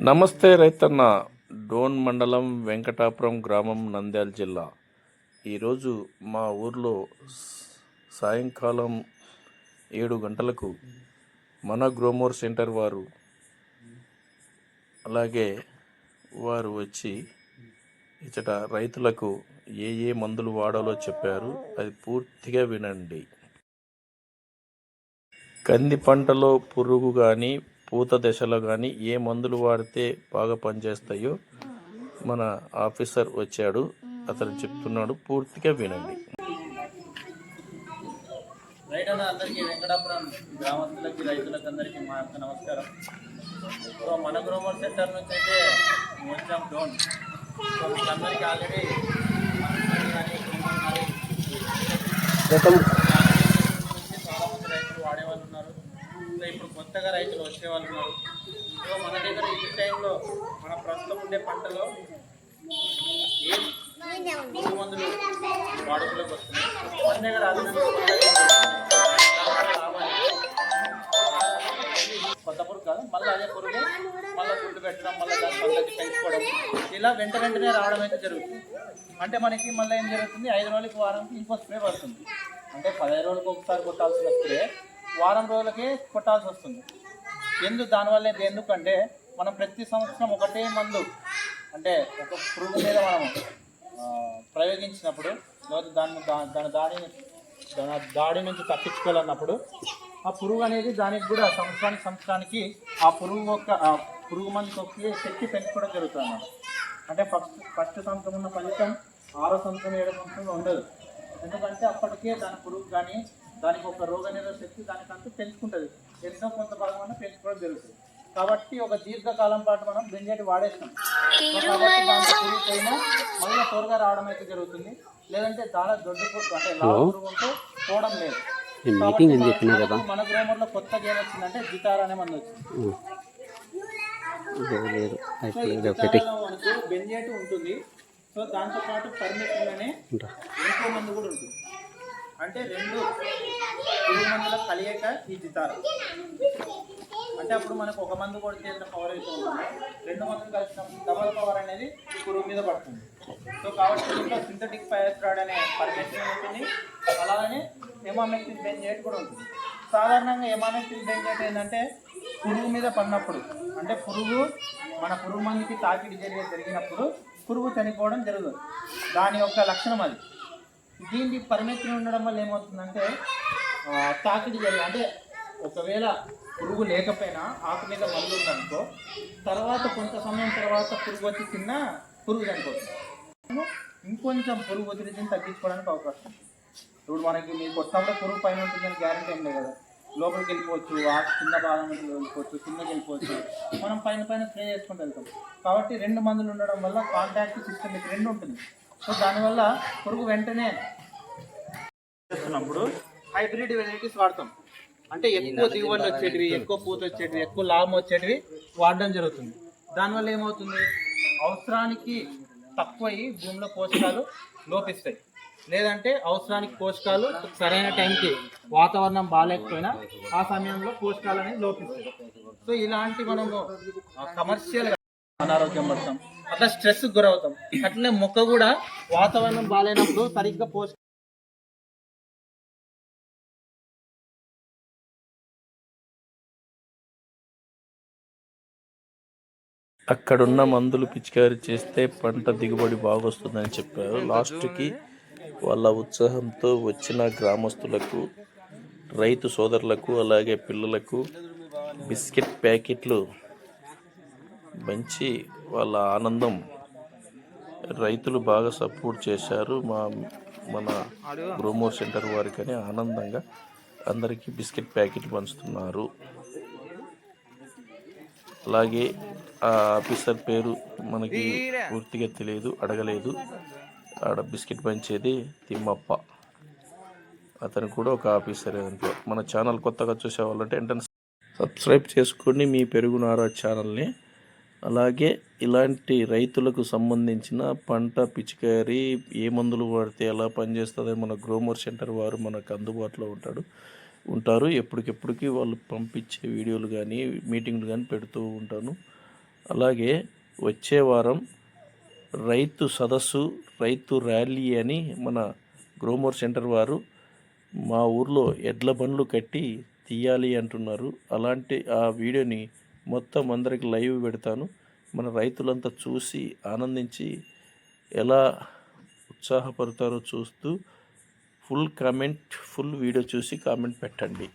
నమస్తే రైతన్న. డోన్ మండలం వెంకటాపురం గ్రామం నంద్యాల జిల్లా. ఈరోజు మా ఊర్లో సాయంకాలం ఏడు గంటలకు మన గ్రోమోర్ సెంటర్ వారు అలాగే వారు వచ్చి ఇచ్చట రైతులకు ఏ ఏ మందులు వాడాలో చెప్పారు. అది పూర్తిగా వినండి. కంది పంటలో పురుగు కానీ పూత దశలో కానీ ఏ మందులు వాడితే బాగా పనిచేస్తాయో మన ఆఫీసర్ వచ్చాడు. అతను చెప్తున్నాడు. పూర్తిగా వినండి. రైతన్న అందరికీ వెంకటాపురం గ్రామస్తులకి రైతులకు అందరికీ మా యొక్క నమస్కారం. సో మన గ్రోమర్ సెంటర్ నుంచి అయితే వచ్చాం డోన్ సో మీకు ఆల్రెడీ చాలా మంది రైతులు వాడేవాళ్ళు ఉన్నారు సో ఇప్పుడు కొత్తగా రైతులు వచ్చేవాళ్ళు ఉన్నారు సో మన దగ్గర ఈ టైంలో మన ప్రస్తుతం ఉండే పంటలో ఏం మందులు వాడుకలోకి వస్తున్నాయి? మన దగ్గర కొత్త పురుగు కాదు మళ్ళీ అదే పురుగు మళ్ళీ గుడ్డు పెట్టడం మళ్ళీ దాని పద్ధతి పెంచుకోవడం. ఇలా వెంట వెంటనే రావడం అయితే జరుగుతుంది. అంటే మనకి మళ్ళీ ఏం జరుగుతుంది? ఐదు రోజులకి వారానికి ఇంకో స్ప్రే పడుతుంది. అంటే పదహైదు రోజులకు ఒకసారి కొట్టాల్సిన స్ప్రే వారం రోజులకే కొట్టాల్సి వస్తుంది. ఎందుకు దానివల్ల ఇది ఎందుకంటే మనం ప్రతి సంవత్సరం ఒకటే మందు అంటే ఒక పురుగు మీద మనం ప్రయోగించినప్పుడు లేదా దాన్ని దా- దాని దాడిని దాని దాడి నుంచి తప్పించుకోవాలన్నప్పుడు ఆ పురుగు అనేది దానికి కూడా సంవత్సరానికి సంవత్సరానికి ఆ పురుగు యొక్క ఆ పురుగు మంది తొక్కి శక్తి పెంచుకోవడం జరుగుతుంది అన్నమాట అంటే ఫస్ట్ ఫస్ట్ సంవత్సరం ఉన్న ఫలితం ఆరో సంవత్సరం ఏడో సంవత్సరంలో ఉండదు. ఎందుకంటే అప్పటికే దాని పురుగు కానీ దానికి ఒక రోగ నిరోధక శక్తి దానికంటూ పెంచుకుంటుంది. ఎంతో కొంత భాగం పెంచుకోవడం జరుగుతుంది. కాబట్టి ఒక దీర్ఘకాలం పాటు మనం బెంజేటి వాడేస్తాం. మళ్ళీ త్వరగా రావడం అయితే జరుగుతుంది. లేదంటే చాలా దొడ్డు అంటే ఉంటే పోవడం లేదు. మన- మన గ్రామంలో కొత్త గేమ్ వచ్చిందంటే జితార్ అనే మంది వచ్చింది. లేదు. బెంజేటి ఉంటుంది. సో దాంతో పాటు పర్మిషన్ అనే ఇంకో మందు కూడా ఉంటుంది. అంటే రెండు పురుగు మందుల కలియక ఈ అంటే అప్పుడు మనకు ఒక మందు కొడితే ఎంత పవర్ అయితే రెండు మందులు కలిసినప్పుడు డబల్ పవర్ అనేది పురుగు మీద పడుతుంది. సో కాబట్టి దీంట్లో సింథటిక్ పైరస్ట్రాయిడ్ అనే పర్మిషన్ ఉంటుంది. అలాగనే ఎమామెక్సిన్ బెంజేట్ కూడా ఉంటుంది. సాధారణంగా ఎమామెక్సిన్ బెంజేట్ ఏంటంటే పురుగు మీద పడినప్పుడు అంటే పురుగు మన పురుగు మందుకి తాకిడి జరిగే జరిగినప్పుడు పురుగు చనిపోవడం జరుగుతుంది. దాని యొక్క లక్షణం అది. దీనికి పరిమితి ఉండడం వల్ల ఏమవుతుందంటే తాకిడి జరిగి అంటే ఒకవేళ పురుగు లేకపోయినా ఆకు మీద మందు ఉందనుకో తర్వాత కొంత సమయం తర్వాత పురుగు వచ్చి తిన్న పురుగు చనిపోతుంది ఇంకొంచెం పురుగు ఒత్తిడిని తగ్గించుకోవడానికి అవకాశం ఇప్పుడు మనకి మీకు కొట్టినప్పుడు పురుగు పైన ఉంటుందని గ్యారెంటీ ఏం లేదు కదా. లోపలికి వెళ్ళిపోవచ్చు ఆ కింద భాగం వెళ్ళిపోవచ్చు కిందకి వెళ్ళిపోవచ్చు. మనం పైన పైన స్ప్రే చేసుకుంటూ వెళ్తాం. కాబట్టి రెండు మందులు ఉండడం వల్ల కాంటాక్ట్ సిస్టమ్ రెండు ఉంటుంది. సో దానివల్ల పురుగు వెంటనే చేస్తున్నప్పుడు హైబ్రిడ్ వెరైటీస్ వాడతాం. అంటే ఎక్కువ దిగుబడి వచ్చేటివి ఎక్కువ పూత వచ్చేటివి ఎక్కువ లాభం వచ్చేటివి వాడడం జరుగుతుంది. దానివల్ల ఏమవుతుంది? అవసరానికి తక్కువయి భూమిలో పోషకాలు లోపిస్తాయి. లేదంటే అవసరానికి పోషకాలు సరైన టైంకి వాతావరణం బాగాలేకపోయినా ఆ సమయంలో పోషకాలు అనేవి లోపిస్తాయి. సో ఇలాంటి మనము కమర్షియల్ అనారోగ్యం పడతాం. అట్లా స్ట్రెస్ గురవుతాం. అట్లనే మొక్క కూడా వాతావరణం బాగాలేనప్పుడు సరిగ్గా పోషక అక్కడున్న మందులు పిచికారీ చేస్తే పంట దిగుబడి బాగొస్తుందని చెప్పారు. లాస్ట్కి వాళ్ళ ఉత్సాహంతో వచ్చిన గ్రామస్తులకు రైతు సోదరులకు అలాగే పిల్లలకు బిస్కెట్ ప్యాకెట్లు మంచి వాళ్ళ ఆనందం రైతులు బాగా సపోర్ట్ చేశారు. మా మన గ్రోమోర్ సెంటర్ వారికని ఆనందంగా అందరికీ బిస్కెట్ ప్యాకెట్ పంచుతున్నారు. అలాగే ఆ ఆఫీసర్ పేరు మనకి పూర్తిగా తెలియదు అడగలేదు. ఆడ బిస్కెట్ పంచేది తిమ్మప్ప. అతను కూడా ఒక ఆఫీసర్ దాంట్లో. మన ఛానల్ కొత్తగా చూసే వాళ్ళంటే వెంటనే సబ్స్క్రైబ్ చేసుకోండి మీ పెరుగునారా ఛానల్ని అలాగే ఇలాంటి రైతులకు సంబంధించిన పంట పిచికారీ ఏ మందులు వాడితే ఎలా పనిచేస్తుంది మన గ్రోమర్ సెంటర్ వారు మనకు అందుబాటులో ఉంటాడు ఉంటారు. ఎప్పటికెప్పటికి వాళ్ళు పంపించే వీడియోలు కానీ మీటింగ్లు కానీ పెడుతూ ఉంటాను. అలాగే వచ్చే వారం రైతు సదస్సు రైతు ర్యాలీ అని మన గ్రోమోర్ సెంటర్ వారు మా ఊర్లో ఎడ్ల బండ్లు కట్టి తీయాలి అంటున్నారు. అలాంటి ఆ వీడియోని మొత్తం అందరికి లైవ్ పెడతాను. మన రైతులంతా చూసి ఆనందించి ఎలా ఉత్సాహపడతారో చూస్తూ ఫుల్ కామెంట్ ఫుల్ వీడియో చూసి కామెంట్ పెట్టండి.